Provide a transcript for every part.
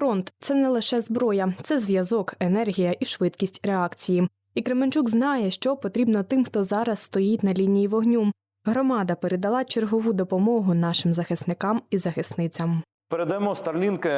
Фронт це не лише зброя, це зв'язок, енергія і швидкість реакції. І Кременчук знає, що потрібно тим, хто зараз стоїть на лінії вогню. Громада передала чергову допомогу нашим захисникам і захисницям. Передаємо Старлінки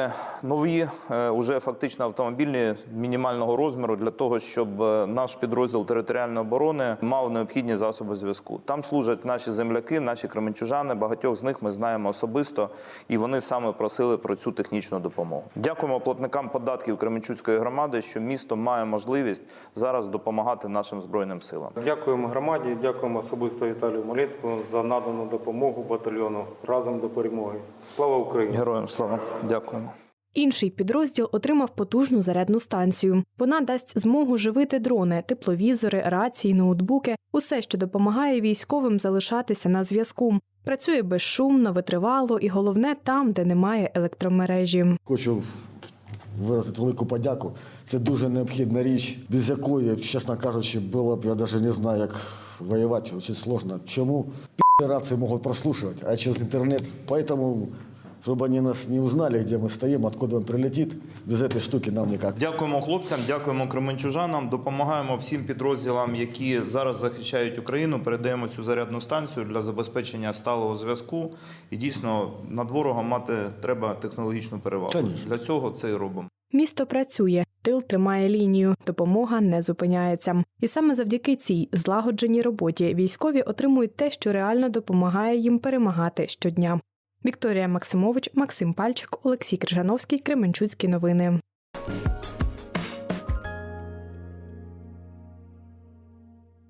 нові, е, уже фактично автомобільні мінімального розміру для того, щоб е, наш підрозділ територіальної оборони мав необхідні засоби зв'язку. Там служать наші земляки, наші кременчужани. Багатьох з них ми знаємо особисто, і вони саме просили про цю технічну допомогу. Дякуємо платникам податків Кременчуцької громади, що місто має можливість зараз допомагати нашим збройним силам. Дякуємо громаді, дякуємо особисто Віталію Малецькому за надану допомогу батальйону разом до перемоги. Слава Україні! Героям слава! Дякуємо. Інший підрозділ отримав потужну зарядну станцію. Вона дасть змогу живити дрони, тепловізори, рації, ноутбуки усе, що допомагає військовим залишатися на зв'язку. Працює безшумно, витривало і головне там, де немає електромережі. Хочу виразити велику подяку. Це дуже необхідна річ, без якої, чесно кажучи, було б, я навіть не знаю, як воювати, дуже складно. Чому? Пі рації можуть прослушивать, а через інтернет. Поэтому, чтобы они нас не узнали, где мы стоим, откуда он прилетит, без этой штуки нам никак. Дякуємо хлопцям, дякуємо кременчужанам. Допомагаємо всім підрозділам, які зараз захищають Україну. Передаємо цю зарядну станцію для забезпечення сталого зв'язку. І дійсно над ворогом мати треба технологічну перевагу. Конечно. Для цього це і робимо. Місто працює, тил тримає лінію, допомога не зупиняється. І саме завдяки цій злагодженій роботі військові отримують те, що реально допомагає їм перемагати щодня. Вікторія Максимович, Максим Пальчик, Олексій Крижановський, Кременчуцькі новини.